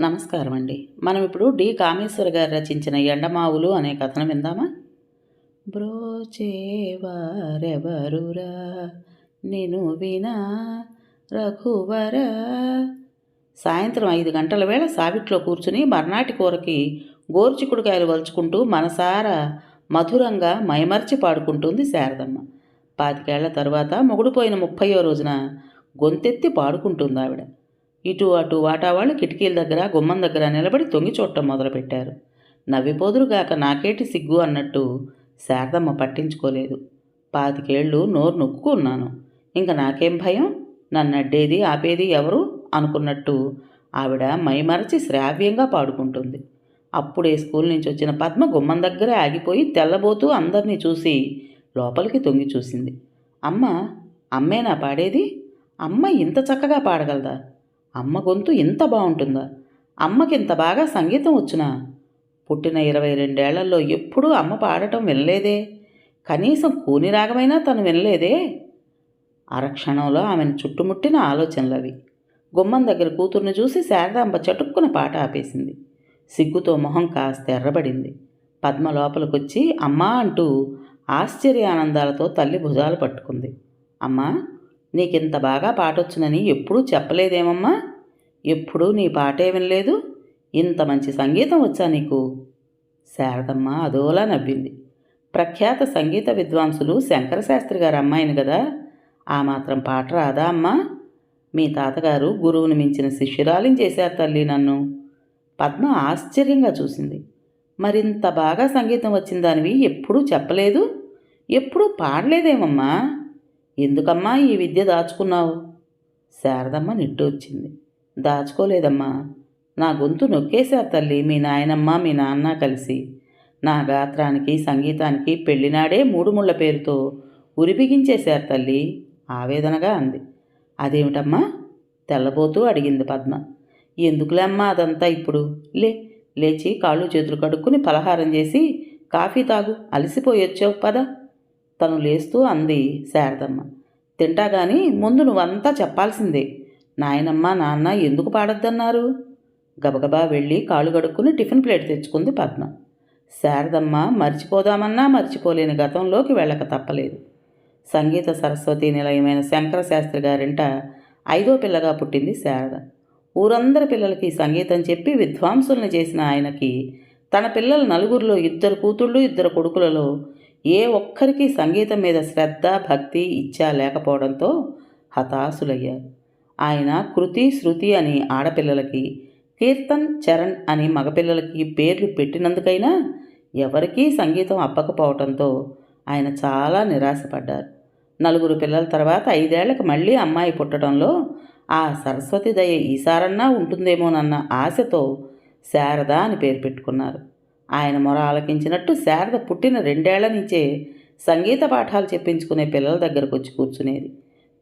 నమస్కారం అండి మనం ఇప్పుడు డి. కామేశ్వర గారు రచించిన ఎండమావులు అనే కథను విందామా? బ్రోచేవారెవరురా నేను వినా రఘువర? సాయంత్రం ఐదు గంటల వేళ సావిట్లో కూర్చుని మర్నాటి కూరకి గోరుచిక్కుడుకాయలు వలుచుకుంటూ మనసారా మధురంగా మైమర్చి పాడుకుంటుంది శారదమ్మ. పాతికేళ్ళ తర్వాత మొగుడుపోయిన ముప్పయో రోజున గొంతెత్తి పాడుకుంటుంది ఆవిడ. ఇటు అటు వాటా వాళ్ళు కిటికీల దగ్గర గుమ్మం దగ్గర నిలబడి తొంగి చూడటం మొదలుపెట్టారు. నవ్విపోదురుగాక నాకేటి సిగ్గు అన్నట్టు శారదమ్మ పట్టించుకోలేదు. పాతికేళ్ళు నోరు నొక్కున్నాను ఇంకా నాకేం భయం? నన్ను అడ్డేది ఆపేది ఎవరు? అనుకున్నట్టు ఆవిడ మైమరచి శ్రావ్యంగా పాడుకుంటుంది. అప్పుడే స్కూల్ నుంచి వచ్చిన పద్మ గుమ్మం దగ్గర ఆగిపోయి తెల్లబోతూ అందరినీ చూసి లోపలికి తొంగి చూసింది. అమ్మ అమ్మేనా పాడేది? అమ్మ ఇంత చక్కగా పాడగలదా? అమ్మ గొంతు ఇంత బాగుంటుందా? అమ్మకి ఇంత బాగా సంగీతం వచ్చునా? పుట్టిన ఇరవై రెండేళ్ళలో ఎప్పుడూ అమ్మ పాడటం వినలేదే. కనీసం కూని రాగమైనా తను వినలేదే. అరక్షణంలో ఆమెను చుట్టుముట్టిన ఆలోచనలవి. గుమ్మం దగ్గర కూతుర్ని చూసి శారదాంబ చటుక్కున పాట ఆపేసింది. సిగ్గుతో మొహం కాస్త ఎర్రబడింది. పద్మ లోపలికొచ్చి అమ్మా అంటూ ఆశ్చర్యానందాలతో తల్లి భుజాలు పట్టుకుంది. అమ్మా నీకింత బాగా పాటొచ్చునని ఎప్పుడూ చెప్పలేదేమమ్మా? ఎప్పుడూ నీ పాటే వినలేదు? ఇంత మంచి సంగీతం వచ్చా నీకు? శారదమ్మ అదోలా నవ్వింది. ప్రఖ్యాత సంగీత విద్వాంసులు శంకరశాస్త్రి గారి అమ్మాయిని కదా ఆ మాత్రం పాట రాదా అమ్మా? మీ తాతగారు గురువుని మించిన శిష్యురాలిని చేశారు తల్లి నన్ను. పద్మ ఆశ్చర్యంగా చూసింది. మరింత బాగా సంగీతం వచ్చిందానివి ఎప్పుడూ చెప్పలేదు? ఎప్పుడూ పాడలేదేమమ్మా? ఎందుకమ్మా ఈ విద్య దాచుకున్నావు? శారదమ్మ నిట్టూర్చింది. దాచుకోలేదమ్మా. నా గొంతు నొక్కేశారు తల్లి. మీ నాయనమ్మ మీ నాన్న కలిసి. నా గాత్రానికి సంగీతానికి పెళ్ళినాడే మూడు ముళ్ళ పేరుతో ఉరిపిగించేశారు తల్లి. ఆవేదనగా అంది. అదేమిటమ్మా? తెల్లబోతూ అడిగింది పద్మ. ఎందుకులే అమ్మా అదంతా ఇప్పుడు? లే లేచి కాళ్ళు చేతులు కడుక్కుని పలహారం చేసి కాఫీ తాగు. అలసిపోయొచ్చావు పద. తను లేస్తూ అంది శారదమ్మ. తింటా గాని ముందు నువ్వంతా చెప్పాల్సిందే. నాయనమ్మ నాన్న ఎందుకు పాడొద్దన్నారు? గబగబా వెళ్ళి కాళ్ళు కడుక్కుని టిఫిన్ ప్లేట్ తెచ్చుకుంది పద్మ. శారదమ్మ మర్చిపోదామన్నా మర్చిపోలేని గతంలోకి వెళ్ళక తప్పలేదు. సంగీత సరస్వతి నిలయమైన శంకర శాస్త్రి గారింట ఐదో పిల్లగా పుట్టింది శారద. ఊరందరి పిల్లలకి సంగీతం చెప్పి విద్వాంసుల్ని చేసిన ఆయనకి తన పిల్లల నలుగురిలో ఇద్దరు కూతుళ్ళు ఇద్దరు కొడుకులలో ఏ ఒక్కరికి సంగీతం మీద శ్రద్ధ భక్తి ఇచ్చా లేకపోవడంతో హతాశులయ్యారు. ఆయన కృతి శృతి అని ఆడపిల్లలకి కీర్తన్ చరణ్ అని మగపిల్లలకి పేర్లు పెట్టినందుకైనా ఎవరికీ సంగీతం అప్పకపోవడంతో ఆయన చాలా నిరాశపడ్డారు. నలుగురు పిల్లల తర్వాత ఐదేళ్ళకు మళ్ళీ అమ్మాయి పుట్టడంలో ఆ సరస్వతి దయ ఈసారన్నా ఉంటుందేమోనన్న ఆశతో శారద అని పేరు పెట్టుకున్నారు. ఆయన మొర ఆలకించినట్టు శారద పుట్టిన రెండేళ్ళ నుంచే సంగీత పాఠాలు చెప్పించుకునే పిల్లల దగ్గరకు వచ్చి కూర్చునేది.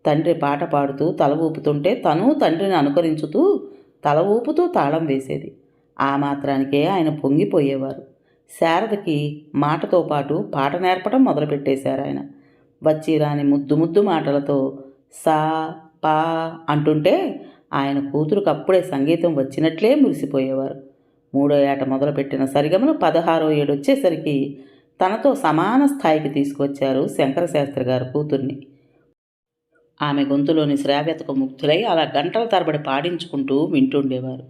తండ్రి పాట పాడుతూ తల ఊపుతుంటే తను తండ్రిని అనుకరించుతూ తల ఊపుతూ తాళం వేసేది. ఆ మాత్రానికే ఆయన పొంగిపోయేవారు. శారదకి మాటతో పాటు పాట నేర్పడం మొదలుపెట్టేశారు ఆయన. వచ్చి రాని ముద్దు ముద్దు మాటలతో సా పా అంటుంటే ఆయన కూతురుకు అప్పుడే సంగీతం వచ్చినట్లే మురిసిపోయేవారు. మూడో ఏట మొదలుపెట్టిన సరిగమలు పదహారో ఏడు వచ్చేసరికి తనతో సమాన స్థాయికి తీసుకొచ్చారు శంకరశాస్త్రి గారు కూతుర్ని. ఆమె గొంతులోని శ్రావ్యతకు ముగ్ధులై అలా గంటల తరబడి పాడించుకుంటూ వింటుండేవారు.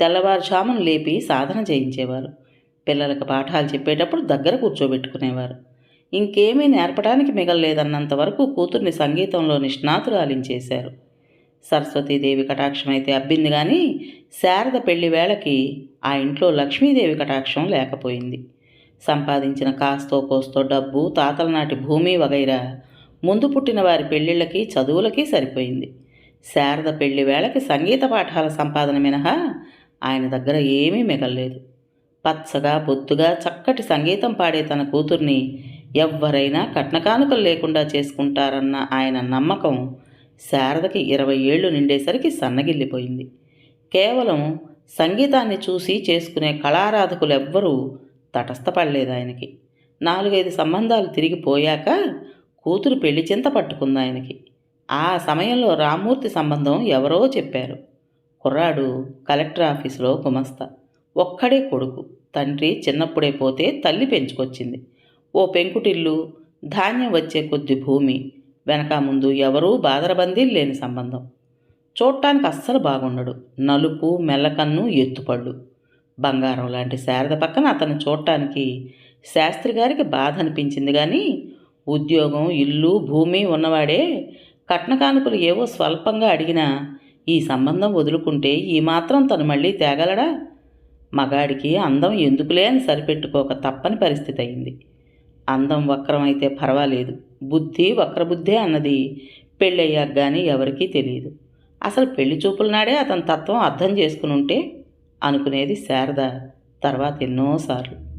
తెల్లవారుజామును లేపి సాధన చేయించేవారు. పిల్లలకు పాఠాలు చెప్పేటప్పుడు దగ్గర కూర్చోబెట్టుకునేవారు. ఇంకేమీ నేర్పడానికి మిగలలేదన్నంత వరకు కూతుర్ని సంగీతంలో నిష్ణాతురాలించేశారు. సరస్వతీదేవి కటాక్షం అయితే అబ్బింది కానీ శారద పెళ్ళి వేళకి ఆ ఇంట్లో లక్ష్మీదేవి కటాక్షం లేకపోయింది. సంపాదించిన కాస్తో కోస్తో డబ్బు తాతల నాటి భూమి వగైరా ముందు పుట్టిన వారి పెళ్ళిళ్ళకి చదువులకి సరిపోయింది. శారద పెళ్ళి వేళకి సంగీత పాఠాల సంపాదన మినహా ఆయన దగ్గర ఏమీ మిగల్లేదు. పచ్చగా బొత్తుగా చక్కటి సంగీతం పాడే తన కూతుర్ని ఎవ్వరైనా కట్నకానుకలు లేకుండా చేసుకుంటారన్న ఆయన నమ్మకం శారదకి ఇరవై ఏళ్ళు నిండేసరికి సన్నగిల్లిపోయింది. కేవలం సంగీతాన్ని చూసి చేసుకునే కళారాధకులు ఎవ్వరూ తటస్థపడలేదు ఆయనకి నాలుగైదు సంబంధాలు తిరిగిపోయాక కూతురు పెళ్ళి చింత పట్టుకుంది ఆయనకి ఆ సమయంలో రామూర్తి సంబంధం ఎవరో చెప్పారు. కుర్రాడు కలెక్టర్ ఆఫీసులో గుమస్తా. ఒక్కడే కొడుకు. తండ్రి చిన్నప్పుడే పోతే తల్లి పెంచుకొచ్చింది. ఓ పెంకుటిల్లు ధాన్యం వచ్చే కొద్ది భూమి. వెనక ముందు ఎవరూ బాదరబందీ లేని సంబంధం. చూడటానికి అస్సలు బాగుండడు. నలుపు మెల్లకన్ను ఎత్తుపళ్ళు. బంగారం లాంటి శారద పక్కన అతను చూడటానికి శాస్త్రి గారికి బాధ అనిపించింది కానీ ఉద్యోగం ఇల్లు భూమి ఉన్నవాడే కట్న కానుకలు ఏవో స్వల్పంగా అడిగినా ఈ సంబంధం వదులుకుంటే ఈ మాత్రం తను మళ్ళీ తేగలడా? మగాడికి అందం ఎందుకులే అని సరిపెట్టుకోక తప్పని పరిస్థితి అయింది అందం వక్రమైతే పర్వాలేదు. బుద్ధి వక్రబుద్ధే అన్నది పెళ్ళయ్యాక కానీ ఎవరికీ తెలియదు. అసలు పెళ్ళి చూపుల నాడే అతని తత్వం అర్థం చేసుకుని ఉంటే అనుకునేది శారద తర్వాత ఎన్నోసార్లు.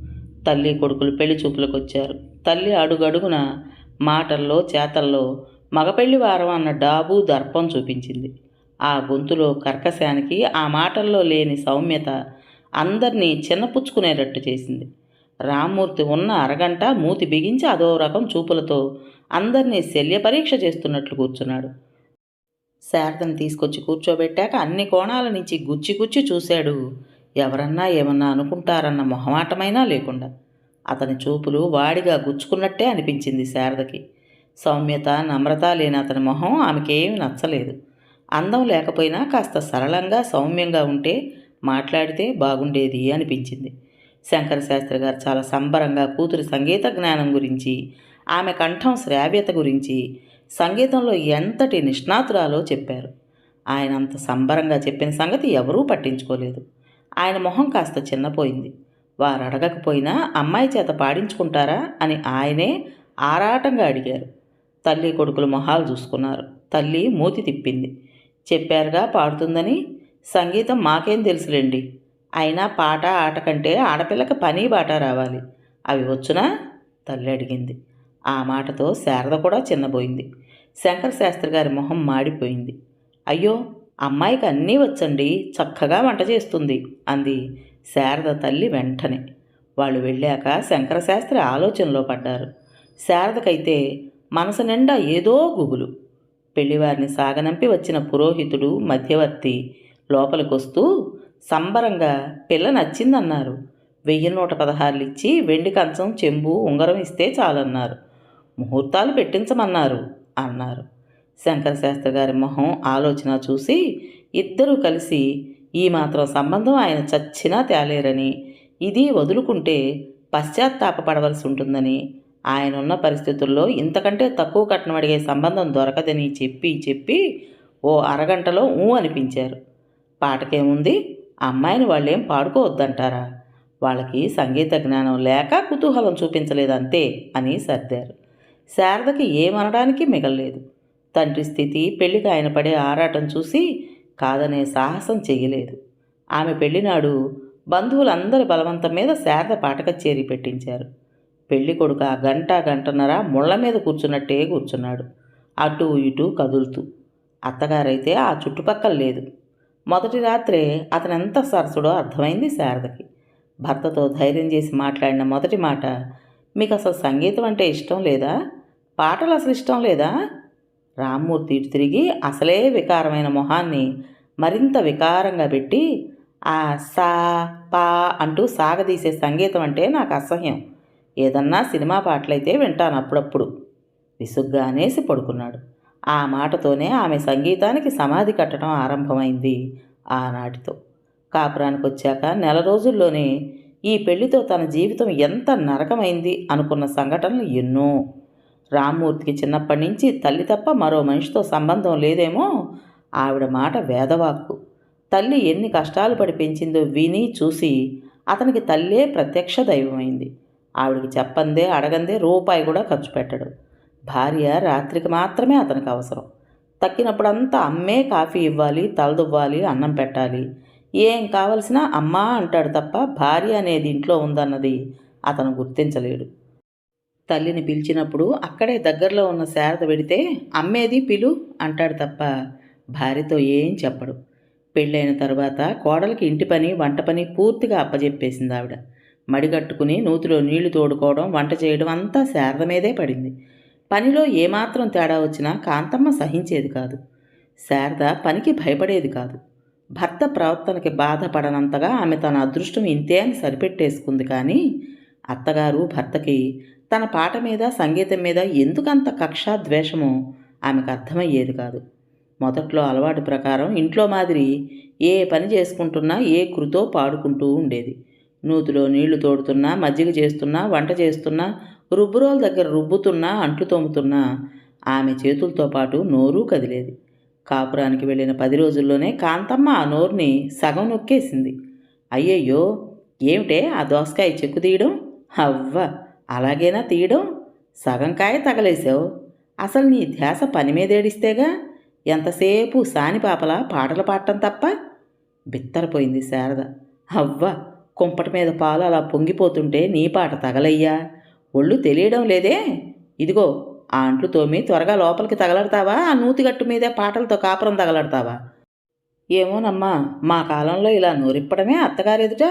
తల్లి కొడుకులు పెళ్ళి చూపులకు వచ్చారు తల్లి అడుగడుగున మాటల్లో చేతల్లో మగపెళ్ళి వారం అన్న డాబు దర్పం చూపించింది. ఆ గొంతులో కర్కశానికి ఆ మాటల్లో లేని సౌమ్యత అందరినీ చిన్నపుచ్చుకునేటట్టు చేసింది. రామ్మూర్తి ఉన్న అరగంట మూతి బిగించి అదో రకం చూపులతో అందరినీ శల్య పరీక్ష చేస్తున్నట్లు కూర్చున్నాడు. శారదను తీసుకొచ్చి కూర్చోబెట్టాక అన్ని కోణాల నుంచి గుచ్చి గుచ్చి చూశాడు. ఎవరన్నా ఏమన్నా అనుకుంటారన్న మొహమాటమైనా లేకుండా. అతని చూపులు వాడిగా గుచ్చుకున్నట్టే అనిపించింది శారదకి. సౌమ్యత నమ్రత లేని అతని మొహం ఆమెకేమీ నచ్చలేదు. అందం లేకపోయినా కాస్త సరళంగా సౌమ్యంగా ఉంటే మాట్లాడితే బాగుండేది అనిపించింది. శంకర శాస్త్రి గారు చాలా సంబరంగా కూతురి సంగీత జ్ఞానం గురించి ఆమె కంఠం శ్రావ్యత గురించి సంగీతంలో ఎంతటి నిష్ణాతురాలో చెప్పారు. ఆయన అంత సంబరంగా చెప్పిన సంగతి ఎవరూ పట్టించుకోలేదు. ఆయన మొహం కాస్త చిన్నపోయింది. వారు అడగకపోయినా అమ్మాయి చేత పాడించుకుంటారా? అని ఆయనే ఆరాటంగా అడిగారు. తల్లి కొడుకులు మొహాలు చూసుకున్నారు. తల్లి మూతి తిప్పింది. చెప్పారుగా పాడుతుందని? సంగీతం మాకేం తెలుసులేండి. అయినా పాట ఆట కంటే ఆడపిల్లకి పని బాట రావాలి. అవి వచ్చునా? తల్లి అడిగింది. ఆ మాటతో శారద కూడా చిన్నబోయింది. శంకర శాస్త్రి గారి మొహం మాడిపోయింది. అయ్యో అమ్మాయికి అన్నీ వచ్చండి చక్కగా వంట చేస్తుంది అంది శారద తల్లి వెంటనే. వాళ్ళు వెళ్ళాక శంకర శాస్త్రి ఆలోచనలో పడ్డారు. శారదకైతే మనసు నిండా ఏదో గుబులు. పెళ్ళివారిని సాగనంపి వచ్చిన పురోహితుడు మధ్యవర్తి లోపలికొస్తూ సంబరంగా పిల్ల నచ్చిందన్నారు. వెయ్యి నూట పదహారులు ఇచ్చి వెండి కంచం చెంబు ఉంగరం ఇస్తే చాలన్నారు. ముహూర్తాలు పెట్టించమన్నారు అన్నారు. శంకర శాస్త్రి గారి మొహం ఆలోచన చూసి ఇద్దరూ కలిసి ఈ మాత్రం సంబంధం ఆయన చచ్చినా తేలేరని ఇది వదులుకుంటే పశ్చాత్తాపపడవలసి ఉంటుందని ఆయన ఉన్న పరిస్థితుల్లో ఇంతకంటే తక్కువ కట్నం అడిగే సంబంధం దొరకదని చెప్పి చెప్పి ఓ అరగంటలో ఊ అనిపించారు. పాటకేముంది? అమ్మాయిని వాళ్ళేం పాడుకోవద్దంటారా? వాళ్ళకి సంగీత జ్ఞానం లేక కుతూహలం చూపించలేదంతే అని సర్దారు. శారదకి ఏమనడానికి మిగలలేదు. తండ్రి స్థితి పెళ్ళికి ఆయన పడే ఆరాటం చూసి కాదనే సాహసం చెయ్యలేదు. ఆమె పెళ్ళినాడు బంధువులందరి బలవంతం మీద శారద పాట కచేరీ పెట్టించారు. పెళ్ళి కొడుకు ఆ గంట గంటన్నర ముళ్ళ మీద కూర్చున్నట్టే కూర్చున్నాడు. అటు ఇటు కదులుతూ. అత్తగారైతే ఆ చుట్టుపక్కల లేదు. మొదటి రాత్రే అతనెంత సరసుడో అర్థమైంది శారదకి. భర్తతో ధైర్యం చేసి మాట్లాడిన మొదటి మాట మీకు అసలు సంగీతం అంటే ఇష్టం లేదా? పాటలు అసలు ఇష్టం లేదా? రామ్మూర్తి ఇటు తిరిగి అసలే వికారమైన మొహాన్ని మరింత వికారంగా పెట్టి ఆ సా పా అంటూ సాగదీసే సంగీతం అంటే నాకు అసహ్యం. ఏదన్నా సినిమా పాటలైతే వింటాను అప్పుడప్పుడు. విసుగ్గా అనేసి పడుకున్నాడు. ఆ మాటతోనే ఆమె సంగీతానికి సమాధి కట్టడం ఆరంభమైంది ఆనాటితో. కాపురానికి వచ్చాక నెల రోజుల్లోనే ఈ పెళ్ళితో తన జీవితం ఎంత నరకమైంది అనుకున్న సంఘటనలు ఎన్నో. రామ్మూర్తికి చిన్నప్పటి నుంచి తల్లి తప్ప మరో మనిషితో సంబంధం లేదేమో ఆవిడ మాట వేదవాక్కు. తల్లి ఎన్ని కష్టాలు పడి పెంచిందో విని చూసి అతనికి తల్లే ప్రత్యక్ష దైవమైంది. ఆవిడికి చెప్పందే అడగందే రూపాయి కూడా ఖర్చు పెట్టడు. భార్య రాత్రికి మాత్రమే అతనికి అవసరం. తక్కినప్పుడంతా అమ్మే కాఫీ ఇవ్వాలి తలదువ్వాలి అన్నం పెట్టాలి. ఏం కావలసినా అమ్మా అంటాడు తప్ప భార్య అనేది ఇంట్లో ఉందన్నది అతను గుర్తించలేడు. తల్లిని పిలిచినప్పుడు అక్కడే దగ్గరలో ఉన్న శారద పెడితే అమ్మేది పిలు అంటాడు తప్ప భార్యతో ఏం చెప్పడు. పెళ్ళైన తర్వాత కోడలికి ఇంటి పని వంట పని పూర్తిగా అప్పజెప్పేసింది ఆవిడ. మడిగట్టుకుని నూతిలో నీళ్ళు తోడుకోవడం వంట చేయడం అంతా శారద మీదే పడింది. పనిలో ఏమాత్రం తేడా వచ్చినా కాంతమ్మ సహించేది కాదు. శారద పనికి భయపడేది కాదు. భర్త ప్రవర్తనకి బాధపడనంతగా ఆమె తన అదృష్టం ఇంతే అని సరిపెట్టేసుకుంది కానీ అత్తగారు భర్తకి తన పాట మీద సంగీతం మీద ఎందుకంత కక్ష ద్వేషమో ఆమెకు అర్థమయ్యేది కాదు. మొదట్లో అలవాటు ప్రకారం ఇంట్లో మాదిరి ఏ పని చేసుకుంటున్నా ఏ కృతో పాడుకుంటూ ఉండేది. నూతిలో నీళ్ళు తోడుతున్నా మజ్జిగ చేస్తున్నా వంట చేస్తున్నా రుబ్బురోల దగ్గర రుబ్బుతున్నా అంట్లు తోముతున్నా ఆమె చేతులతో పాటు నోరు కదిలేది. కాపురానికి వెళ్ళిన పది రోజుల్లోనే కాంతమ్మ ఆ నోరుని సగం నొక్కేసింది. అయ్యయ్యో ఏమిటే ఆ దోసకాయ చెక్కు తీయడం? అవ్వ అలాగేనా తీయడం? సగం కాయ తగలేసావు అసలు నీ ధ్యాస పని మీదేడిస్తేగా ఎంతసేపు సానిపాపలా పాటలు పాడటం తప్ప? బిత్తరపోయింది శారద. అవ్వ కుంపటి మీద పాలు అలా పొంగిపోతుంటే నీ పాట తగలయ్యా. ఒళ్ళు తెలియడం లేదే? ఇదిగో ఆ అంట్లు తోమి త్వరగా లోపలికి తగలడతావా? ఆ నూతిగట్టు మీదే పాటలతో కాపురం తగలడతావా? ఏమోనమ్మా మా కాలంలో ఇలా నోరిప్పడమే అత్తగారెదుట?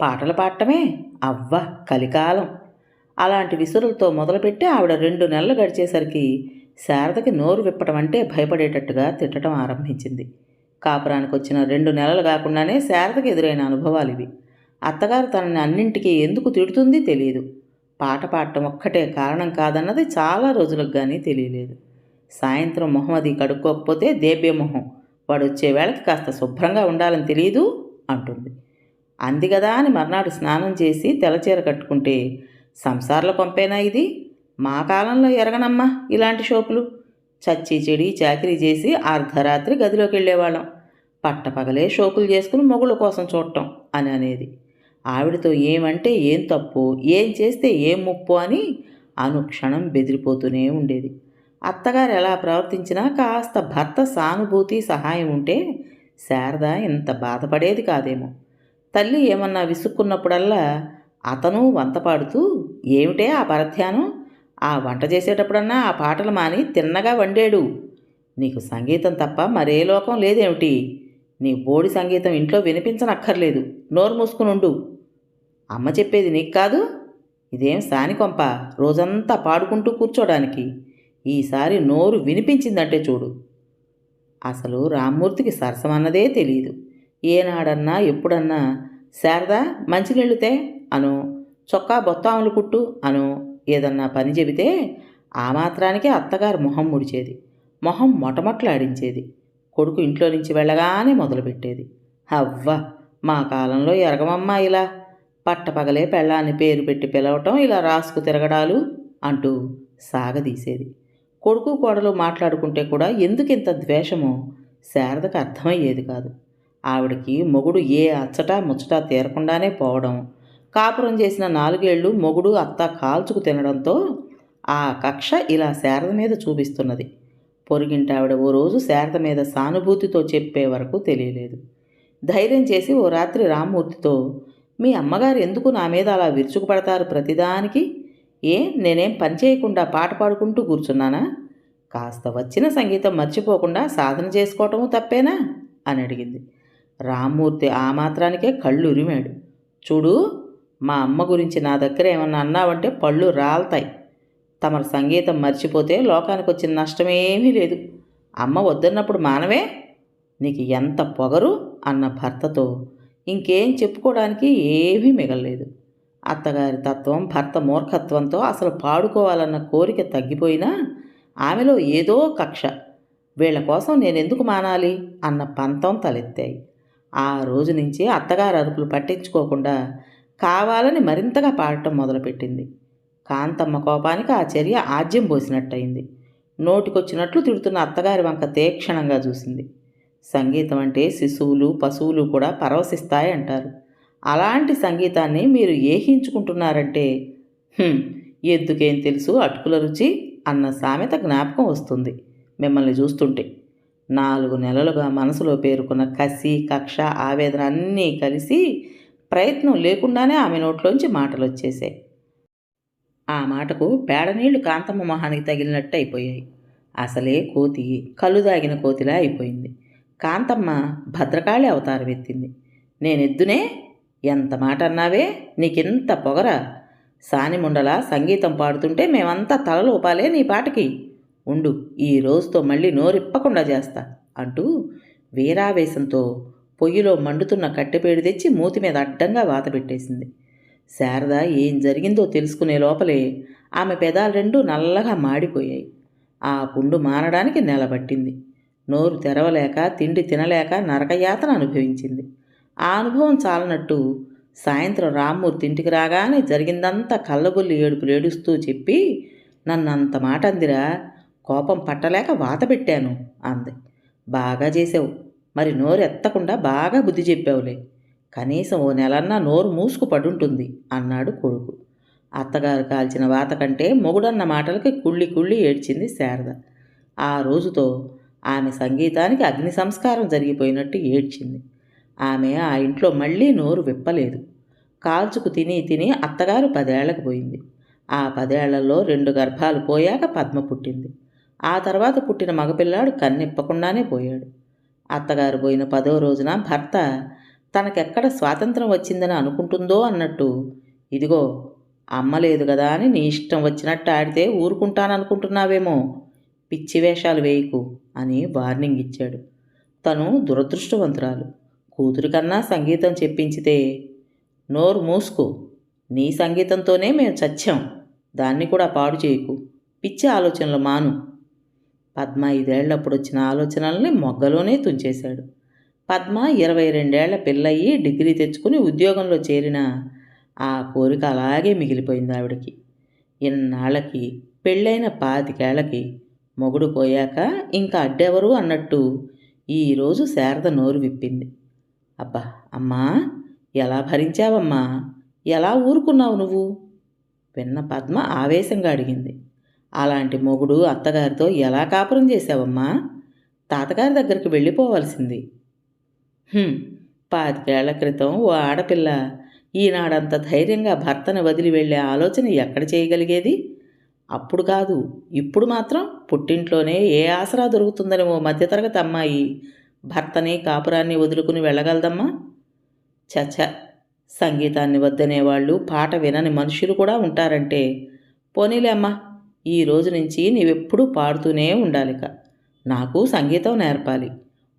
పాటలు పాడటమే? అవ్వ కలికాలం. అలాంటి విసురులతో మొదలుపెట్టి ఆవిడ రెండు నెలలు గడిచేసరికి శారదకి నోరు విప్పటం అంటే భయపడేటట్టుగా తిట్టడం ఆరంభించింది. కాపురానికి వచ్చిన రెండు నెలలు కాకుండానే శారదకి ఎదురైన అనుభవాలు ఇవి అత్తగారు తనని అన్నింటికీ ఎందుకు తిడుతుంది తెలియదు పాట పాడటం ఒక్కటే కారణం కాదన్నది చాలా రోజులకు కానీ తెలియలేదు. సాయంత్రం మొహమ్మది కడుక్కోకపోతే దేబ్య మొహం. వాడు వచ్చే వేళకి కాస్త శుభ్రంగా ఉండాలని తెలియదు అంటుంది. అంది కదా అని మర్నాడు స్నానం చేసి తెల్లచీర కట్టుకుంటే సంసార్ల కొంపేనా ఇది? మా కాలంలో ఎరగనమ్మా ఇలాంటి షోకులు. చచ్చి చెడి చాకరీ చేసి అర్ధరాత్రి గదిలోకి వెళ్ళేవాళ్ళం పట్టపగలే షోకులు చేసుకుని మొగుళ్ళ కోసం చూడటం అని అనేది. ఆవిడతో ఏమంటే ఏం తప్పు ఏం చేస్తే ఏం ముప్పు అని అనుక్షణం బెదిరిపోతూనే ఉండేది. అత్తగారు ఎలా ప్రవర్తించినా కాస్త భర్త సానుభూతి సహాయం ఉంటే శారద ఇంత బాధపడేది కాదేమో. తల్లి ఏమన్నా విసుక్కున్నప్పుడల్లా అతను వంత పాడుతూ ఏమిటే ఆ పరధ్యానం? ఆ వంట చేసేటప్పుడన్నా ఆ పాటలు మాని తిన్నగా వండాడు. నీకు సంగీతం తప్ప మరే లోకం లేదేమిటి? నీ బోడి సంగీతం ఇంట్లో వినిపించనక్కర్లేదు. నోరు మూసుకునుండు. అమ్మ చెప్పేది నీకు కాదు? ఇదేం సానికొంప రోజంతా పాడుకుంటూ కూర్చోడానికి. ఈసారి నోరు వినిపించిందంటే చూడు. అసలు రామ్మూర్తికి సరసమన్నదే తెలియదు ఏనాడన్నా ఎప్పుడన్నా శారదా మంచినీళ్ళుతే? అను. చొక్కా బొత్తాములు కుట్టు? అను. ఏదన్నా పని చెబితే? ఆ మాత్రానికే అత్తగారు మొహం ముడిచేది. మొహం మొటమొట్లాడించేది. కొడుకు ఇంట్లో నుంచి వెళ్ళగానే మొదలుపెట్టేది. అవ్వ మా కాలంలో ఎరగమమ్మ ఇలా. పట్టపగలే పెళ్ళాన్ని పేరు పెట్టి పిలవటం ఇలా రాసుకు తిరగడాలు అంటూ సాగదీసేది. కొడుకు కోడలు మాట్లాడుకుంటే కూడా ఎందుకింత ద్వేషమో శారదకు అర్థమయ్యేది కాదు. ఆవిడకి మొగుడు ఏ అచ్చటా ముచ్చటా తీరకుండానే పోవడం కాపురం చేసిన నాలుగేళ్ళు మొగుడు అత్త కాల్చుకు తినడంతో ఆ కక్ష ఇలా శారద మీద చూపిస్తున్నది. పొరిగింటావిడ ఓ రోజు శారద మీద సానుభూతితో చెప్పే వరకు తెలియలేదు. ధైర్యం చేసి ఓ రాత్రి రామ్మూర్తితో మీ అమ్మగారు ఎందుకు నా మీద అలా విరుచుకుపడతారు ప్రతిదానికి? ఏ నేనేం పని చేయకుండా పాట పాడుకుంటూ కూర్చున్నానా? కాస్త వచ్చిన సంగీతం మర్చిపోకుండా సాధన చేసుకోవటము తప్పేనా? అని అడిగింది. రామ్మూర్తి ఆ మాత్రానికే కళ్ళు ఉరిమాడు చూడు మా అమ్మ గురించి నా దగ్గర ఏమన్నా అన్నావంటే పళ్ళు రాల్తాయి. తమరు సంగీతం మర్చిపోతే లోకానికి వచ్చిన నష్టమేమీ లేదు. అమ్మ వద్దన్నప్పుడు మానవే? నీకు ఎంత పొగరు? అన్న భర్తతో ఇంకేం చెప్పుకోవడానికి ఏమీ మిగలలేదు. అత్తగారి తత్వం భర్త మూర్ఖత్వంతో అసలు పాడుకోవాలన్న కోరిక తగ్గిపోయినా ఆమెలో ఏదో కక్ష. వీళ్ళ కోసం నేనెందుకు మానాలి? అన్న పంతం తలెత్తాయి. ఆ రోజు నుంచి అత్తగారు అరుపులు పట్టించుకోకుండా కావాలని మరింతగా పాడటం మొదలుపెట్టింది. కాంతమ్మ కోపానికి ఆ చర్య ఆజ్యం పోసినట్టయింది. నోటికొచ్చినట్లు తిడుతున్న అత్తగారి వంక తీక్షణంగా చూసింది. సంగీతం అంటే శిశువులు పశువులు కూడా పరవశిస్తాయి అంటారు. అలాంటి సంగీతాన్ని మీరు ఏహించుకుంటున్నారంటే ఎద్దుకేం తెలుసు? అటుకుల రుచి అన్న సామెత జ్ఞాపకం వస్తుంది మిమ్మల్ని చూస్తుంటే. నాలుగు నెలలుగా మనసులో పేరుకున్న కసి కక్ష ఆవేదన అన్నీ కలిసి ప్రయత్నం లేకుండానే ఆమె నోట్లోంచి మాటలు వచ్చేసాయి ఆ మాటకు పేడనీళ్ళు కాంతమ్మ మొహానికి తగిలినట్టు అయిపోయాయి. అసలే కోతి కళ్ళు దాగిన కోతిలా అయిపోయింది. కాంతమ్మ భద్రకాళి అవతారం ఎత్తింది. నేనెద్దునే? ఎంత మాట అన్నావే? నీకింత పొగరా? సానిముండల సంగీతం పాడుతుంటే మేమంతా తలలు ఊపాలే నీ పాటకి. ఉండు ఈ రోజుతో మళ్ళీ నోరిప్పకుండా చేస్తా అంటూ వీరావేశంతో పొయ్యిలో మండుతున్న కట్టెపేడు తెచ్చి మూతి మీద అడ్డంగా వాత పెట్టేసింది. శారద ఏం జరిగిందో తెలుసుకునే లోపలే ఆమె పెదాలు రెండు నల్లగా మాడిపోయాయి. ఆ పుండు మానడానికి నెలబట్టింది నోరు తెరవలేక తిండి తినలేక నరకయాతన అనుభవించింది. ఆ అనుభవం చాలనట్టు సాయంత్రం రామ్మూర్తి ఇంటికి రాగానే జరిగిందంతా కళ్ళబొల్లి ఏడుపులు ఏడుస్తూ చెప్పి నన్నంత మాట అందిరా కోపం పట్టలేక వాత పెట్టాను అంది. బాగా చేసావు మరి నోరు ఎత్తకుండా బాగా బుద్ధి చెప్పావులే. కనీసం ఓ నెలన్నా నోరు మూసుకు పడుంటుంది అన్నాడు కొడుకు. అత్తగారు కాల్చిన వాత కంటే మొగుడన్న మాటలకి కుళ్ళి కుళ్ళి ఏడ్చింది శారద. ఆ రోజుతో ఆమె సంగీతానికి అగ్ని సంస్కారం జరిగిపోయినట్టు ఏడ్చింది. ఆమె ఆ ఇంట్లో మళ్ళీ నోరు విప్పలేదు. కాల్చుకు తిని తిని అత్తగారు పదేళ్ళకు పోయింది. ఆ పదేళ్ళలో రెండు గర్భాలు పోయాక పద్మ పుట్టింది. ఆ తర్వాత పుట్టిన మగపిల్లాడు కన్నెప్పకుండానే పోయాడు. అత్తగారు పోయిన పదో రోజున భర్త తనకెక్కడ స్వాతంత్రం వచ్చిందని అనుకుంటుందో అన్నట్టు ఇదిగో అమ్మలేదు కదా అని నీ ఇష్టం వచ్చినట్టు ఆడితే ఊరుకుంటాననుకుంటున్నావేమో పిచ్చి వేషాలు వేయకు అని వార్నింగ్ ఇచ్చాడు. తను దురదృష్టవంతురాలు. కూతురి కన్నా సంగీతం చెప్పించితే నోరు మూసుకో. నీ సంగీతంతోనే మేము చచ్చాం. దాన్ని కూడా పాడు చేయకు. పిచ్చి ఆలోచనలు మాను. పద్మ ఐదేళ్ళప్పుడు వచ్చిన ఆలోచనల్ని మొగ్గలోనే తుంచేశాడు. పద్మ ఇరవై రెండేళ్ళ పిల్లయ్యి డిగ్రీ తెచ్చుకుని ఉద్యోగంలో చేరిన ఆ కోరిక అలాగే మిగిలిపోయింది ఆవిడకి. ఇన్నాళ్ళకి పెళ్ళైన పాతికేళ్ళకి మొగుడు పోయాక ఇంకా అడ్డెవరు అన్నట్టు ఈరోజు శారద నోరు విప్పింది. అబ్బా అమ్మా ఎలా భరించావమ్మా? ఎలా ఊరుకున్నావు నువ్వు? విన్న పద్మ ఆవేశంగా అడిగింది. అలాంటి మొగుడు అత్తగారితో ఎలా కాపురం చేశావమ్మా? తాతగారి దగ్గరికి వెళ్ళిపోవాల్సింది. పాతికేళ్ళ క్రితం ఓ ఆడపిల్ల ఈనాడంత ధైర్యంగా భర్తను వదిలి వెళ్ళే ఆలోచన ఎక్కడ చేయగలిగేది? అప్పుడు కాదు ఇప్పుడు మాత్రం పుట్టింట్లోనే ఏ ఆసరా దొరుకుతుందని ఓ మధ్యతరగతి అమ్మాయి. భర్తని కాపురాన్ని వదులుకుని వెళ్ళగలదమ్మా? చచ సంగీతాన్ని వద్దనేవాళ్ళు పాట వినని మనుషులు కూడా ఉంటారంటే. పోనీలే అమ్మా ఈ రోజు నుంచి నీవెప్పుడూ పాడుతూనే ఉండాలిక. నాకు సంగీతం నేర్పాలి.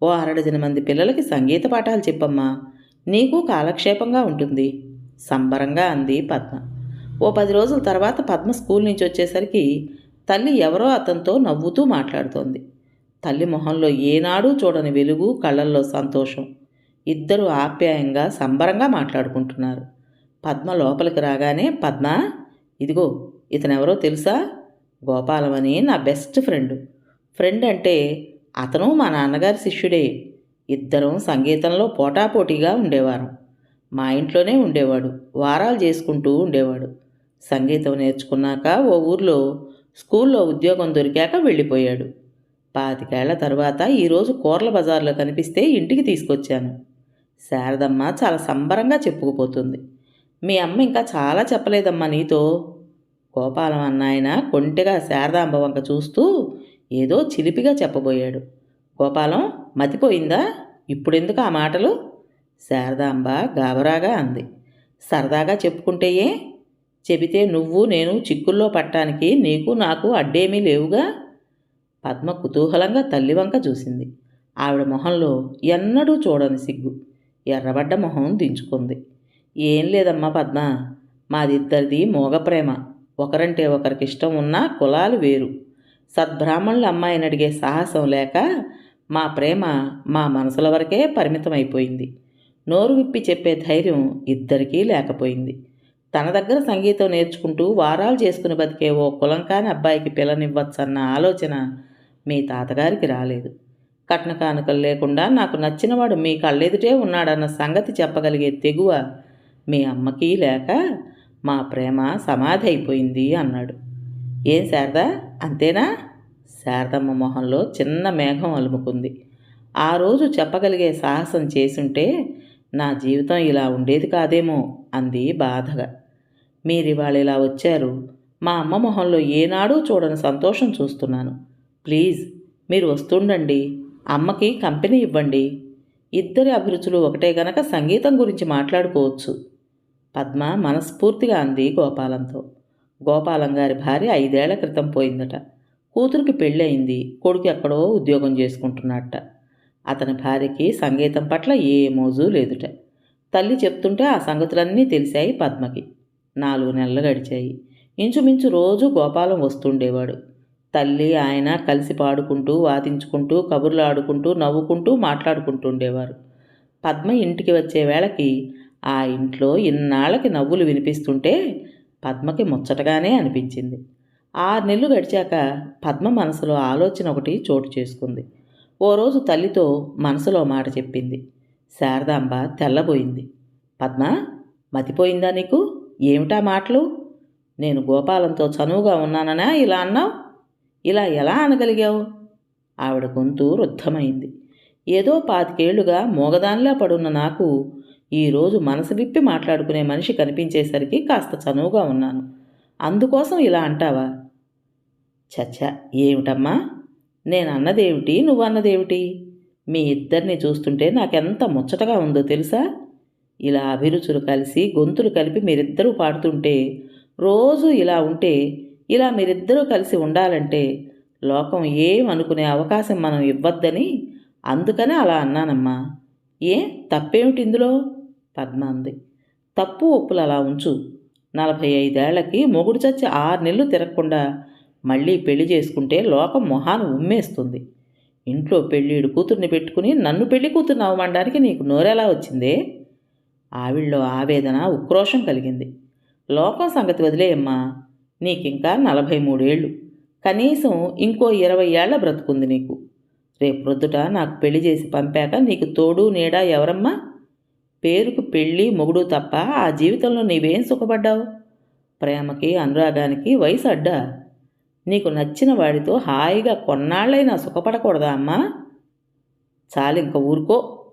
ఓ అరడజన మంది పిల్లలకి సంగీత పాఠాలు చెప్పమ్మా. నీకు కాలక్షేపంగా ఉంటుంది. సంబరంగా అంది పద్మ. ఓ పది రోజుల తర్వాత పద్మ స్కూల్ నుంచి వచ్చేసరికి తల్లి ఎవరో అతనితో నవ్వుతూ మాట్లాడుతోంది. తల్లి మొహంలో ఏనాడూ చూడని వెలుగు కళ్ళల్లో సంతోషం. ఇద్దరు ఆప్యాయంగా సంబరంగా మాట్లాడుకుంటున్నారు. పద్మ లోపలికి రాగానే పద్మ ఇదిగో ఇతనెవరో తెలుసా? గోపాలమని నా బెస్ట్ ఫ్రెండ్. ఫ్రెండ్ అంటే అతను మా నాన్నగారి శిష్యుడే. ఇద్దరం సంగీతంలో పోటాపోటీగా ఉండేవారం. మా ఇంట్లోనే ఉండేవాడు. వారాలు చేసుకుంటూ ఉండేవాడు. సంగీతం నేర్చుకున్నాక ఓ ఊర్లో స్కూల్లో ఉద్యోగం దొరికాక వెళ్ళిపోయాడు. పాతికేళ్ళ తర్వాత ఈరోజు కూరల బజార్లో కనిపిస్తే ఇంటికి తీసుకొచ్చాను. శారదమ్మ చాలా సంబరంగా చెప్పుకుపోతుంది. మీ అమ్మ ఇంకా చాలా చెప్పలేదమ్మా నీతో. గోపాలం అన్నాయన కొంటెగా శారదాంబ వంక చూస్తూ ఏదో చిలిపిగా చెప్పబోయాడు. గోపాలం మతిపోయిందా? ఇప్పుడెందుకు ఆ మాటలు? శారదాంబ గాబరాగా అంది. సరదాగా చెప్పుకుంటే ఏ? చెబితే నువ్వు నేను చిక్కుల్లో పట్టానికి నీకు నాకు అడ్డేమీ లేవుగా? పద్మ కుతూహలంగా తల్లివంక చూసింది. ఆవిడ మొహంలో ఎన్నడూ చూడని సిగ్గు. ఎర్రబడ్డ మొహం దించుకుంది. ఏం లేదమ్మా పద్మ మాదిద్దరిది మోగ ప్రేమ. ఒకరంటే ఒకరికి ఇష్టం ఉన్నా కులాలు వేరు. సద్బ్రాహ్మణుల అమ్మాయిని అడిగే సాహసం లేక మా ప్రేమ మా మనసుల వరకే పరిమితమైపోయింది. నోరు విప్పి చెప్పే ధైర్యం ఇద్దరికీ లేకపోయింది. తన దగ్గర సంగీతం నేర్చుకుంటూ వారాలు చేసుకుని బతికే ఓ కులం కాని అబ్బాయికి పిల్లనివ్వచ్చన్న ఆలోచన మీ తాతగారికి రాలేదు. కట్న కానుకలు లేకుండా నాకు నచ్చినవాడు మీ కళ్ళెదుటే ఉన్నాడన్న సంగతి చెప్పగలిగే తెగువ మీ అమ్మకి లేక మా ప్రేమ సమాధి అయిపోయింది అన్నాడు. ఏం శారదా? అంతేనా? శారదమ్మ మొహంలో చిన్న మేఘం అలుముకుంది. ఆ రోజు చెప్పగలిగే సాహసం చేసుంటే నా జీవితం ఇలా ఉండేది కాదేమో అంది బాధగా. మీరివాళ ఇలా వచ్చారు? మా అమ్మ మొహంలో ఏనాడూ చూడని సంతోషం చూస్తున్నాను. ప్లీజ్ మీరు వస్తుండండి. అమ్మకి కంపెనీ ఇవ్వండి. ఇద్దరి అభిరుచులు ఒకటే గనక సంగీతం గురించి మాట్లాడుకోవచ్చు. పద్మ మనస్ఫూర్తిగా అంది గోపాలంతో. గోపాలం గారి భార్య ఐదేళ్ళ క్రితం పోయిందట. కూతురికి పెళ్ళయింది. కొడుకు ఎక్కడో ఉద్యోగం చేసుకుంటున్నట్ట అతని భార్యకి సంగీతం పట్ల ఏ మోజు లేదుట. తల్లి చెప్తుంటే ఆ సంగతులన్నీ తెలిసాయి పద్మకి. నాలుగు నెలలు గడిచాయి. ఇంచుమించు రోజు గోపాలం వస్తుండేవాడు. తల్లి ఆయన కలిసి పాడుకుంటూ వాదించుకుంటూ కబుర్లు ఆడుకుంటూ నవ్వుకుంటూ మాట్లాడుకుంటూ ఉండేవారు పద్మ ఇంటికి వచ్చే వేళకి ఆ ఇంట్లో ఇన్నాళ్ళకి నవ్వులు వినిపిస్తుంటే పద్మకి ముచ్చటగానే అనిపించింది. ఆరు నెలలు గడిచాక పద్మ మనసులో ఆలోచన ఒకటి చోటు చేసుకుంది. ఓ రోజు తల్లితో మనసులో మాట చెప్పింది. శారదాంబ తెల్లబోయింది. పద్మ మతిపోయిందా నీకు? ఏమిటా మాటలు? నేను గోపాలంతో చనువుగా ఉన్నాననా? ఇలా అన్నావు? ఇలా ఎలా అనగలిగావు? ఆవిడ గొంతు రుద్ధమైంది. ఏదో పాతికేళ్ళుగా మోగదానిలా పడున్న నాకు ఈరోజు మనసు విప్పి మాట్లాడుకునే మనిషి కనిపించేసరికి కాస్త చనువుగా ఉన్నాను. అందుకోసం ఇలా అంటావా? చచ్చా ఏమిటమ్మా? నేను అన్నదేమిటి నువ్వన్నదేమిటి? మీ ఇద్దరిని చూస్తుంటే నాకెంత ముచ్చటగా ఉందో తెలుసా? ఇలా అభిరుచులు కలిసి గొంతులు కలిపి మీరిద్దరూ పాడుతుంటే రోజు ఇలా ఉంటే ఇలా మీరిద్దరూ కలిసి ఉండాలంటే లోకం ఏం అనుకునే అవకాశం మనం ఇవ్వద్దని అందుకనే అలా అన్నానమ్మా. ఏ? తప్పేమిటి ఇందులో? పద్మ అంది. తప్పు ఒప్పులు అలా ఉంచు. నలభై ఐదేళ్ళకి మొగుడు చచ్చి ఆరు నెలలు తిరగకుండా మళ్ళీ పెళ్ళి చేసుకుంటే లోకం మొహాను ఉమ్మేస్తుంది. ఇంట్లో పెళ్ళిడు కూతుర్ని పెట్టుకుని నన్ను పెళ్ళి కూతుర్ని అవ్వమండానికి నీకు నోరెలా వచ్చిందే? ఆవిళ్ళలో ఆవేదన ఉక్రోషం కలిగింది. లోకం సంగతి వదిలేయమ్మా నీకింకా నలభై మూడేళ్ళు. కనీసం ఇంకో ఇరవై ఏళ్ళ బ్రతుకుంది నీకు. రేపు ప్రొద్దుట నాకు పెళ్ళి చేసి పంపాక నీకు తోడు నీడా ఎవరమ్మా? పేరుకు పెళ్ళి మొగుడు తప్ప ఆ జీవితంలో నీవేం సుఖపడ్డావు? ప్రేమకి అనురాగానికి వయసు అడ్డా? నీకు నచ్చిన వాడితో హాయిగా కొన్నాళ్ళైనా సుఖపడకూడదా అమ్మా? చాలింక ఊరుకో.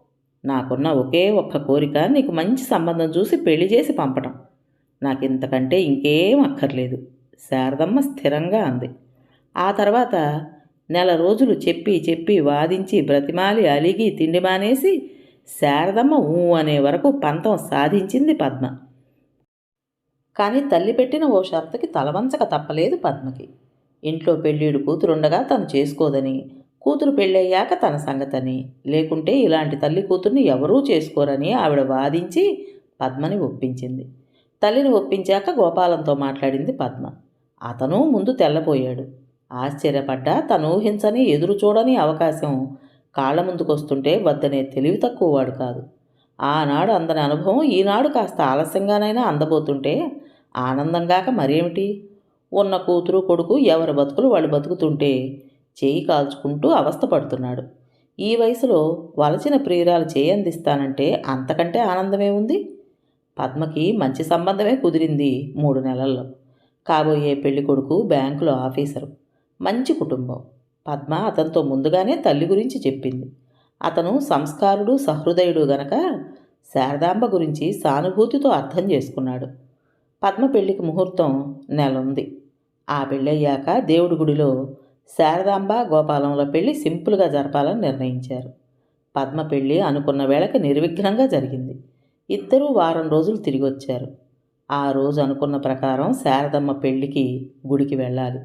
నాకున్న ఒకే ఒక్క కోరిక నీకు మంచి సంబంధం చూసి పెళ్ళి చేసి పంపటం. నాకు ఇంతకంటే ఇంకేం అక్కర్లేదు. శారదమ్మ స్థిరంగా అంది. ఆ తర్వాత నెల రోజులు చెప్పి చెప్పి వాదించి బ్రతిమాలి అలిగి తిండి మానేసి శారదమ్మ ఊ అనే వరకు పంతం సాధించింది పద్మ. కానీ తల్లి పెట్టిన ఓ షరతుకి తలవంచక తప్పలేదు పద్మకి. ఇంట్లో పెళ్ళీడు కూతురుండగా తను చేసుకోదని కూతురు పెళ్ళయ్యాక తన సంగతని. లేకుంటే ఇలాంటి తల్లి కూతుర్ని ఎవరూ చేసుకోరని ఆవిడ వాదించి పద్మని ఒప్పించింది. తల్లిని ఒప్పించాక గోపాలంతో మాట్లాడింది పద్మ. అతను ముందు తెల్లబోయాడు. ఆశ్చర్యపడ్డా తను ఊహించని ఎదురు చూడని అవకాశం కాళ్ళ ముందుకొస్తుంటే వద్దనే తెలివి తక్కువ వాడు కాదు. ఆనాడు అందని అనుభవం ఈనాడు కాస్త ఆలస్యంగానైనా అందబోతుంటే ఆనందంగాక మరేమిటి? ఉన్న కూతురు కొడుకు ఎవరి బతుకులు వాళ్ళు బతుకుతుంటే చేయి కాల్చుకుంటూ అవస్థపడుతున్నాడు ఈ వయసులో వలచిన ప్రియురాలు చేయందిస్తానంటే అంతకంటే ఆనందమే ఉంది? పద్మకి మంచి సంబంధమే కుదిరింది మూడు నెలల్లో. కాబోయే పెళ్ళి కొడుకు బ్యాంకులో ఆఫీసరు. మంచి కుటుంబం. పద్మ అతనితో ముందుగానే తల్లి గురించి చెప్పింది. అతను సంస్కారుడు సహృదయుడు గనక శారదాంబ గురించి సానుభూతితో అర్థం చేసుకున్నాడు. పద్మ పెళ్ళికి ముహూర్తం నెల ఉంది ఆ పెళ్ళయ్యాక దేవుడి గుడిలో శారదాంబ గోపాలంలో పెళ్ళి సింపుల్గా జరపాలని నిర్ణయించారు. పద్మ పెళ్ళి అనుకున్న వేళకి నిర్విఘ్నంగా జరిగింది. ఇద్దరూ వారం రోజులు తిరిగి వచ్చారు. ఆ రోజు అనుకున్న ప్రకారం శారదమ్మ పెళ్ళికి గుడికి వెళ్ళాలి.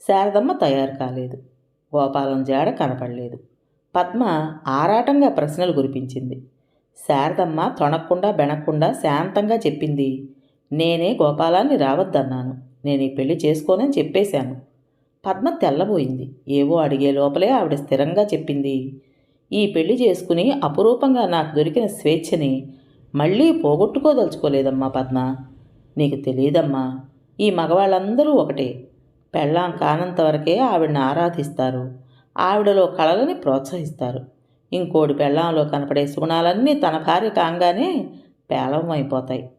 శారదమ్మ తయారు కాలేదు. గోపాలం జాడ కనపడలేదు. పద్మ ఆరాటంగా ప్రశ్నలు కురిపించింది. శారదమ్మ తొణక్కుండా బెనక్కుండా శాంతంగా చెప్పింది నేనే గోపాలాన్ని రావద్దన్నాను. నేను ఈ పెళ్ళి చేసుకోనని చెప్పేశాను. పద్మ తెల్లబోయింది. ఏవో అడిగే లోపలే ఆవిడ స్థిరంగా చెప్పింది. ఈ పెళ్ళి చేసుకుని అపురూపంగా నాకు దొరికిన స్వేచ్ఛని మళ్ళీ పోగొట్టుకోదలుచుకోలేదమ్మా పద్మ. నీకు తెలియదమ్మా ఈ మగవాళ్ళందరూ ఒకటే. పెళ్ళాం కానంత వరకే ఆవిడని ఆరాధిస్తారు. ఆవిడలో కళలని ప్రోత్సహిస్తారు. ఇంకోటి పెళ్ళాంలో కనపడే సుగుణాలన్నీ తన భార్య కాంగానే పేలవం అయిపోతాయి.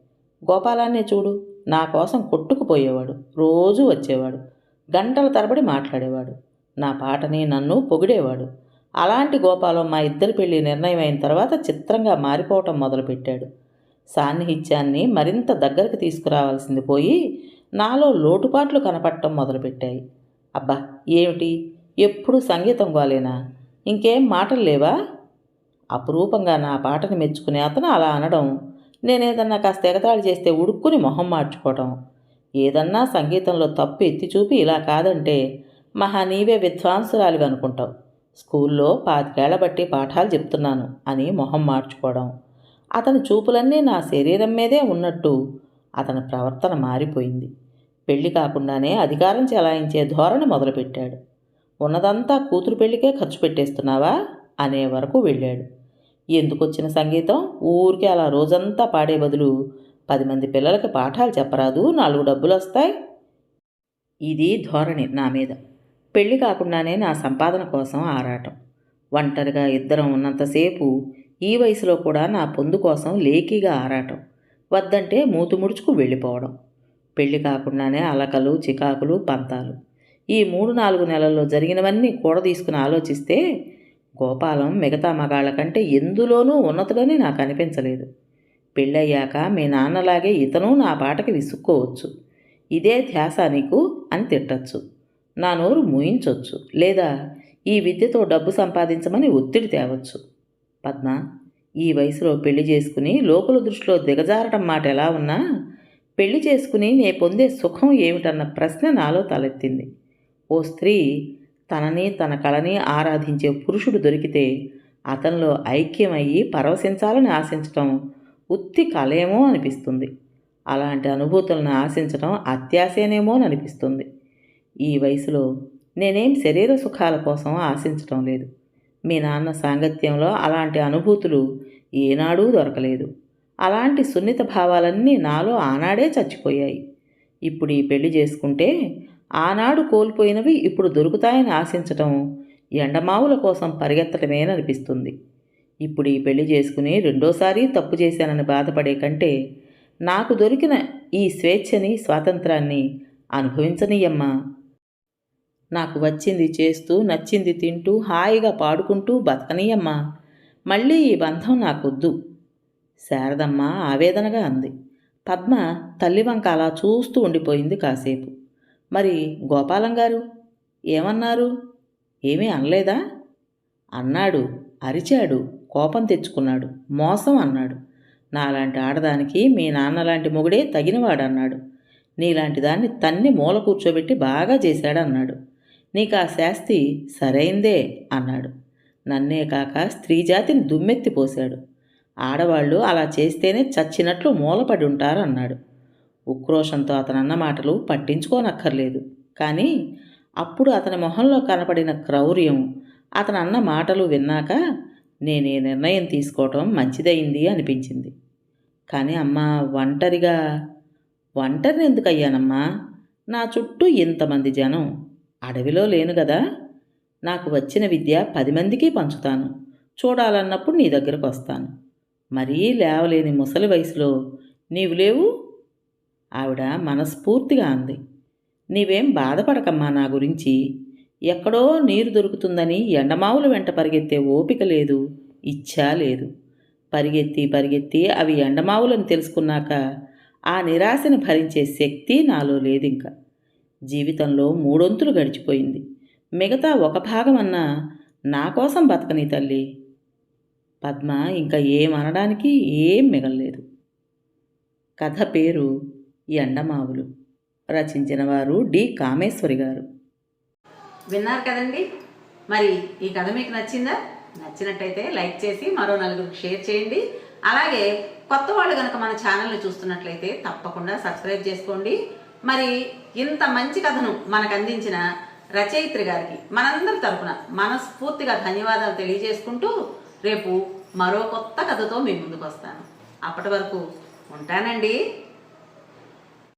గోపాలాన్ని చూడు నా కోసం కొట్టుకుపోయేవాడు. రోజూ వచ్చేవాడు. గంటల తరబడి మాట్లాడేవాడు. నా పాటని నన్ను పొగిడేవాడు. అలాంటి గోపాలం మా ఇద్దరి పెళ్ళి నిర్ణయం అయిన తర్వాత చిత్రంగా మారిపోవటం మొదలుపెట్టాడు. సాన్నిహిత్యాన్ని మరింత దగ్గరకు తీసుకురావాల్సింది పోయి నాలో లోటుపాట్లు కనపడటం మొదలుపెట్టాయి. అబ్బా ఏమిటి? ఎప్పుడు సంగీతం గోలేనా? ఇంకేం మాటలు లేవా? అపురూపంగా నా పాటని మెచ్చుకునే అతను అలా అనడం నేనేదన్నా కాస్త ఎగతాళి చేస్తే ఉడుక్కుని మొహం మార్చుకోవటం. ఏదన్నా సంగీతంలో తప్పు ఎత్తి చూపి ఇలా కాదంటే మహా నీవే విద్వాంసురాలివి అనుకుంటావు. స్కూల్లో పాతికేళ్ళ బట్టి పాఠాలు చెప్తున్నాను అని మొహం మార్చుకోవడం. అతని చూపులన్నీ నా శరీరం మీదే ఉన్నట్టు అతని ప్రవర్తన మారిపోయింది. పెళ్ళి కాకుండానే అధికారం చెలాయించే ధోరణి మొదలుపెట్టాడు. ఉన్నదంతా కూతురు పెళ్ళికే ఖర్చు పెట్టేస్తున్నావా? అనే వరకు వెళ్ళాడు. ఎందుకొచ్చిన సంగీతం? ఊరికే అలా రోజంతా పాడే బదులు పది మంది పిల్లలకి పాఠాలు చెప్పరాదు నాలుగు డబ్బులు వస్తాయి ఇది ధోరణి నా మీద. పెళ్ళి కాకుండానే నా సంపాదన కోసం ఆరాటం. ఒంటరిగా ఇద్దరం ఉన్నంతసేపు ఈ వయసులో కూడా నా పొందు కోసం లేకీగా ఆరాటం. వద్దంటే మూతు ముడుచుకు వెళ్ళిపోవడం. పెళ్ళి కాకుండానే అలకలు చికాకులు పంతాలు. ఈ మూడు నాలుగు నెలల్లో జరిగినవన్నీ కూడా తీసుకుని ఆలోచిస్తే గోపాలం మిగతా మగాళ్ళ కంటే ఎందులోనూ ఉన్నతుడని నాకు అనిపించలేదు. పెళ్ళయ్యాక మీ నాన్నలాగే ఇతను నా పాటకి విసుక్కోవచ్చు. ఇదే ధ్యాస నీకు అని తిట్టచ్చు. నా నోరు మూయించవచ్చు లేదా ఈ విద్యతో డబ్బు సంపాదించమని ఒత్తిడి తేవచ్చు. పద్మ ఈ వయసులో పెళ్ళి చేసుకుని లోకుల దృష్టిలో దిగజారటం మాట ఎలా ఉన్నా పెళ్ళి చేసుకుని నే పొందే సుఖం ఏమిటన్న ప్రశ్న నాలో తలెత్తింది. ఓ స్త్రీ తనని తన కళని ఆరాధించే పురుషుడు దొరికితే అతనిలో ఐక్యమయ్యి పరవశించాలని ఆశించటం ఉత్తి కలయమో అనిపిస్తుంది. అలాంటి అనుభూతులను ఆశించడం అత్యాశేనేమో అని అనిపిస్తుంది. ఈ వయసులో నేనేం శరీర సుఖాల కోసం ఆశించటం లేదు. మీ నాన్న సాంగత్యంలో అలాంటి అనుభూతులు ఏనాడూ దొరకలేదు. అలాంటి సున్నిత భావాలన్నీ నాలో ఆనాడే చచ్చిపోయాయి. ఇప్పుడు ఈ పెళ్ళి చేసుకుంటే ఆనాడు కోల్పోయినవి ఇప్పుడు దొరుకుతాయని ఆశించటం ఎండమావుల కోసం పరిగెత్తడమేననిపిస్తుంది ఇప్పుడు ఈ పెళ్ళి చేసుకుని రెండోసారి తప్పు చేశానని బాధపడే కంటే నాకు దొరికిన ఈ స్వేచ్ఛని స్వాతంత్రాన్ని అనుభవించనీయమ్మా. నాకు వచ్చింది చేస్తూ నచ్చింది తింటూ హాయిగా పాడుకుంటూ బతకనీయమ్మా. మళ్ళీ ఈ బంధం నాకొద్దు. శారదమ్మ ఆవేదనగా అంది. పద్మ తల్లి వంక అలా చూస్తూ ఉండిపోయింది కాసేపు. మరి గోపాలం గారు ఏమన్నారు? ఏమీ అనలేదా? అన్నాడు అరిచాడు. కోపం తెచ్చుకున్నాడు. మోసం అన్నాడు. నాలాంటి ఆడదానికి మీ నాన్నలాంటి మొగుడే తగినవాడన్నాడు. నీలాంటి దాన్ని తన్ని మూల కూర్చోబెట్టి బాగా చేశాడన్నాడు. నీకు ఆ శాస్తి సరైందే అన్నాడు. నన్నే కాక స్త్రీ జాతిని దుమ్మెత్తిపోశాడు ఆడవాళ్ళు అలా చేస్తేనే చచ్చినట్లు మూలపడి ఉంటారు అన్నాడు ఉక్రోషంతో అతనన్న మాటలు పట్టించుకోనక్కర్లేదు. కానీ అప్పుడు అతని మొహంలో కనపడిన క్రౌర్యం అతనన్న అన్న మాటలు విన్నాక నేను ఈ నిర్ణయం తీసుకోవటం మంచిదైంది అనిపించింది. కానీ అమ్మ ఒంటరిగా ఒంటరిని ఎందుకు అయ్యానమ్మా నా చుట్టూ ఇంతమంది జనం అడవిలో లేను కదా నాకు వచ్చిన విద్య పది మందికి పంచుతాను. చూడాలన్నప్పుడు నీ దగ్గరకు వస్తాను. మరీ లేవలేని ముసలి వయసులో నీవు లేవు? ఆవిడ మనస్ఫూర్తిగా అంది. నీవేం బాధపడకమ్మా నా గురించి? ఎక్కడో నీరు దొరుకుతుందని ఎండమావుల వెంట పరిగెత్తే ఓపిక లేదు ఇచ్చా లేదు. పరిగెత్తి పరిగెత్తి అవి ఎండమావులను తెలుసుకున్నాక ఆ నిరాశని భరించే శక్తి నాలో లేదు ఇంకా జీవితంలో మూడొంతులు గడిచిపోయింది. మిగతా ఒక భాగమన్నా నా కోసం బతకని తల్లి. పద్మ ఇంకా ఏమనడానికి ఏం మిగలలేదు. కథ పేరు ఎండమావులు. రచించిన వారు డి కామేశ్వరి గారు. విన్నారు కదండి? మరి ఈ కథ మీకు నచ్చిందా? నచ్చినట్టయితే లైక్ చేసి మరో నలుగురికి షేర్ చేయండి. అలాగే కొత్త వాళ్ళు కనుక మన ఛానల్ని చూస్తున్నట్లయితే తప్పకుండా సబ్స్క్రైబ్ చేసుకోండి. మరి ఇంత మంచి కథను మనకు అందించిన రచయిత్రి గారికి మనందరి తరపున మనస్ఫూర్తిగా ధన్యవాదాలు తెలియజేసుకుంటూ రేపు మరో కొత్త కథతో మీ ముందుకు వస్తాను. అప్పటి వరకు ఉంటానండి.